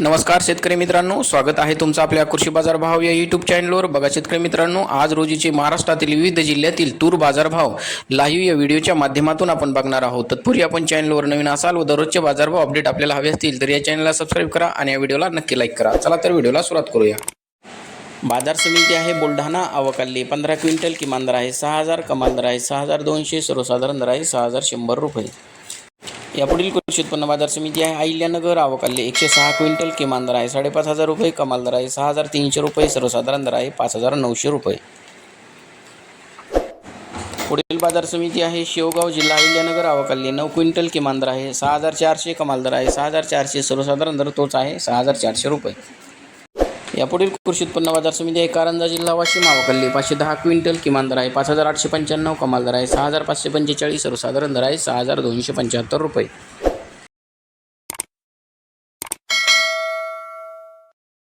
नमस्कार शेतकरी मित्रांनो स्वागत आहे तुमचं आपल्या कृषी बाजार भाव या यूट्यूब चॅनलवर बघा शेतकरी मित्रांनो आज रोजीचे महाराष्ट्रातील विविध जिल्ह्यातील तूर बाजारभाव लाईव्ह या व्हिडिओच्या माध्यमातून आपण बघणार आहोत. तत्पूर्वी आपण चॅनलवर नवीन असाल व दररोजचे बाजारभाव अपडेट आपल्याला हवे असतील तर या चॅनलला सबस्क्राईब करा आणि या व्हिडिओला नक्की लाईक करा. चला तर व्हिडिओला सुरुवात करूया. बाजार समिती आहे बुलढाणा अवकाली पंधरा क्विंटल किमान दर आहे सहा हजार कमाल दर आहे सहा हजार दोनशे सर्वसाधारण दर आहे सहा हजार शंभर रुपये. यापुढील कृषी उत्पन्न बाजार समिती आहे. अहिल्यानगर आवकाल्य एकशे सहा क्विंटल किमान दर आहे. साडेपाच हजार रुपये कमाल दर आहे. सहा हजार तीनशे रुपये सर्वसाधारण दर आहे. पाच हजार नऊशे रुपये. पुढील बाजार समिती आहे. शेवगाव जिल्हा अहिल्यानगर आवकाल्य नऊ क्विंटल किमान दर आहे. सहा हजार चारशे कमाल दर आहे. सहा हजार चारशे सर्वसाधारण दर तोच आहे. सहा हजार चारशे रुपये. यापुढील कृषी उत्पन्न बाजार समिती आहे. कारंजा जिल्हा वाशिम आवकल्ली पाचशे दहा क्विंटल किमान दर आहे. पाच हजार आठशे पंच्याण्णव कमाल दर आहे. सहा हजार पाचशे पंचेचाळीस सर्वसाधारण दर आहे. सहा हजार दोनशे पंच्याहत्तर रुपये.